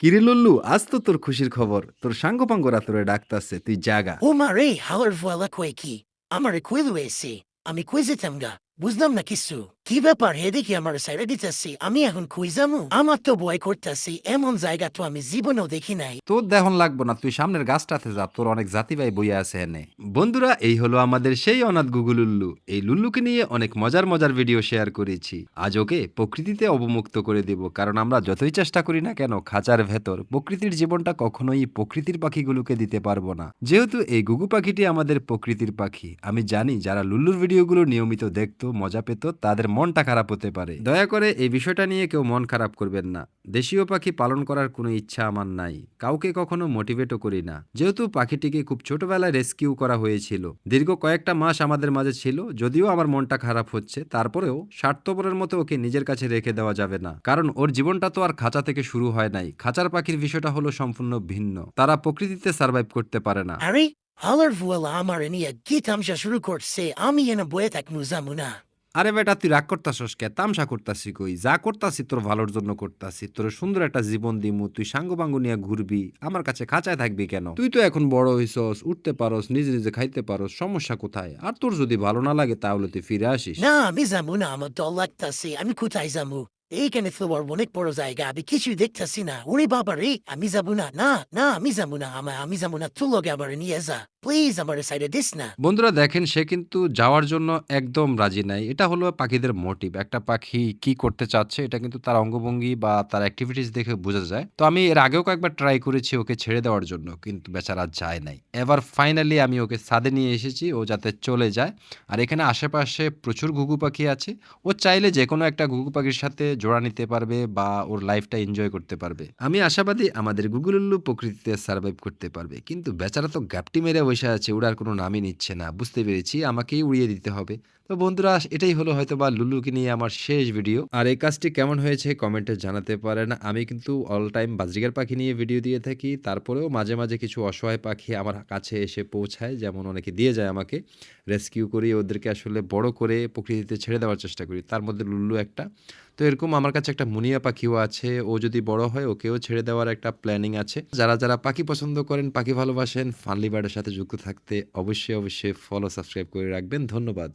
কিরে লল্লু, আজ তো তোর খুশির খবর। তোর সাঙ্গ রাতরে তোরে ডাকতাছে, তুই জাগা। ও মা রে, হাওয়ার ভয়লা কয়ে কি? আমার কুইলু এসে, আমি কুইজে গা? বুঝলাম না কিছু। কি ব্যাপার দেখি আমার সাইডে দিতেছি। আমি এখন কুইজামু। আমার তো ভয় করতেছি। এমন জায়গা তো আমি জীবনেও দেখি নাই। তোর দেখন লাগবো না। তুই সামনের গাছটাতে যা। তোর অনেক জাতি ভাই বইয়া আছে এনে। বন্ধুরা, এই হলো আমাদের সেই অনাথ গুগু লুল্লু। এই লুল্লুকে নিয়ে অনেক মজার মজার ভিডিও শেয়ার করেছি। আজ ওকে প্রকৃতিতে অবমুক্ত করে দেব। কারণ আমরা যতই চেষ্টা করি না কেন, খাঁচার ভেতর প্রকৃতির জীবনটা কখনোই প্রকৃতির পাখিগুলোকে দিতে পারব না। যেহেতু এই গুগু পাখিটি আমাদের প্রকৃতির পাখি, আমি জানি যারা লুল্লুর ভিডিওগুলো নিয়মিত দেখতো, মজা পেত, তাদের মনটা খারাপ হতে পারে। দয়া করে এই বিষয়টা নিয়ে কেউ মন খারাপ করবেন না। দেশীয় পাখি পালন করার কোনো ইচ্ছা আমার নাই। কাউকে কখনো মোটিভেটও করি না। যেহেতু পাখিটিকে খুব ছোটবেলায় রেস্কিউ করা হয়েছিল। দীর্ঘ কয়েকটা মাস আমাদের মাঝে ছিল। যদিও আমার মনটা খারাপ হচ্ছে তারপরেও স্বার্থপরের মতো ওকে নিজের কাছে রেখে দেওয়া যাবে না। কারণ ওর জীবনটা তো আর খাঁচা থেকে শুরু হয় নাই। খাঁচার পাখির বিষয়টা হলো সম্পূর্ণ ভিন্ন। তারা প্রকৃতিতে সার্ভাইভ করতে পারে না। আরে আমার নিয়ে কি তামসা শুরু করছে। আমি এনে বয়ে থাকব যাব না আরে বেটা, তুই রাগ করতাছস কে? তামসা করতাসি কই? যা করতাছি তোর ভালোর জন্য করতাছি। তোর সুন্দর একটা জীবন দিমু, তুই সাঙ্গ বাঙ্গ নিয়ে ঘুরবি, আমার কাছে খাঁচায় থাকবি কেন? তুই তো এখন বড় হইছস, উঠতে পারস, নিজে নিজে খাইতে পারস, সমস্যা কোথায়? আর তোর যদি ভালো না লাগে, তাহলে তুই ফিরে আসিস। না, আমি যাব না, আমার দল লাগতাসি আমি কোথায় যাব? এইখানে তো অনেক বড় জায়গা, আমি কিছুই দেখতেছি না। ওরে বাবা রে আমি যাব না না না, আমি যাব না আমার আমি যাব না তুই লগে আবার নিয়ে যা। প্লিজ আমার সাইডে দিস না। বন্ধুরা দেখেন, সে কিন্তু যাওয়ার জন্য একদম রাজি নাই। এটা হলো পাখিদের মোটিভ একটা পাখি কি করতে চাচ্ছে, এটা কিন্তু তার অঙ্গভঙ্গি বা তার অ্যাক্টিভিটিস দেখে বোঝা যায়। তো আমি এর আগেও কয়েকবার ট্রাই করেছি ওকে ছেড়ে দেওয়ার জন্য, কিন্তু বেচারা যায় নাই। এবার ফাইনালি আমি ওকে ছাদে নিয়ে এসেছি, ও যাতে চলে যায়। আর এখানে আশেপাশে প্রচুর ঘুঘু পাখি আছে। ও চাইলে যে কোনো একটা ঘুঘু পাখির সাথে জোড়া নিতে পারবে বা ওর লাইফটা এনজয় করতে পারবে। আমি আশাবাদী আমাদের গুগলুল্লু প্রকৃতিতে সার্ভাইভ করতে পারবে। কিন্তু বেচারা তো গ্যাপটি মেরে বসে আছে ওড়ার কোনো নামই নিচ্ছে না। বুঝতে পেরেছি, আমাকেই উড়িয়ে দিতে হবে। তো বন্ধুরা, এটাই হলো হয়তো বা লুলুকে নিয়ে আমার শেষ ভিডিও আর এই কাজটি কেমন হয়েছে কমেন্টে জানাতে পারেন। আমি কিন্তু অল টাইম বাজরিগার পাখি নিয়ে ভিডিও দিয়ে থাকি। তারপরেও মাঝে মাঝে কিছু অসহায় পাখি আমার কাছে এসে পৌঁছায়, যেমন অনেকে দিয়ে যায় আমাকে। রেস্কিউ করি, ওদেরকে আসলে বড় করে প্রকৃতিতে ছেড়ে দেওয়ার চেষ্টা করি। তার মধ্যে লুল্লু একটা। তো এরকম আমার কাছে একটা মুনিয়া পাখিও আছে। ও যদি বড় হয়, ওকেও ছেড়ে দেওয়ার একটা প্ল্যানিং আছে। যারা যারা পাখি পছন্দ করেন, পাখি ভালোবাসেন, ফানলি বার্ডের সাথে যুক্ত থাকতে অবশ্যই অবশ্যই ফলো সাবস্ক্রাইব করে রাখবেন। ধন্যবাদ।